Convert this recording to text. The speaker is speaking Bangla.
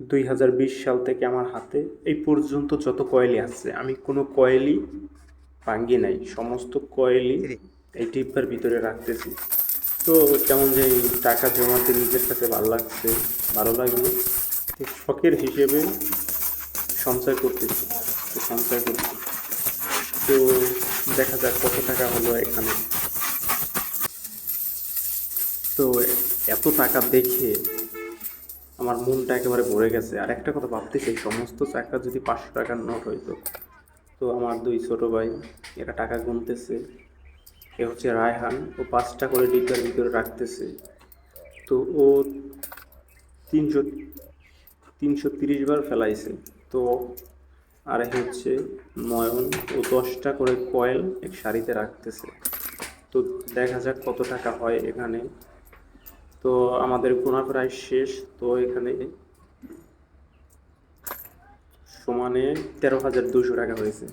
দুই হাজার বিশ সাল থেকে আমার হাতে এই পর্যন্ত যত কয়েলই আছে আমি কোনো কয়েলই ভাঙ্গি নাই। সমস্ত কয়েলই এই টিপার ভিতরে রাখতেছি। তো কেমন যে টাকা জমাতে নিজের কাছে ভালো লাগছে ভালো লাগল। শখের হিসেবে সঞ্চয় করতেছি তো সঞ্চয় করছি। তো দেখা যাক কত টাকা হলো এখানে। তো এত টাকা দেখে আমার মনটা একেবারে ভরে গেছে। আর একটা কথা ভাবতেছি সমস্ত টাকা যদি পাঁচশো টাকার নোট হইতো, তো আমার দুই ছোট ভাই, এরা টাকা গুনতেছে। এ হচ্ছে রায়হান, ও পাঁচটা করে ডিব্বার ভিতরে রাখতেছে। তো ও তিনশো তিনশো তিরিশ বার ফেলাইছে। তো, আর হচ্ছে নয়ন, ও দশটা করে কয়েল এক শাড়িতে রাখতেছে। তো দেখা যাক কত টাকা হয় এখানে। তো আমাদের গোনা প্রায় শেষ তো এখানে সমানে তেরো হাজার দুশো টাকা হয়েছে।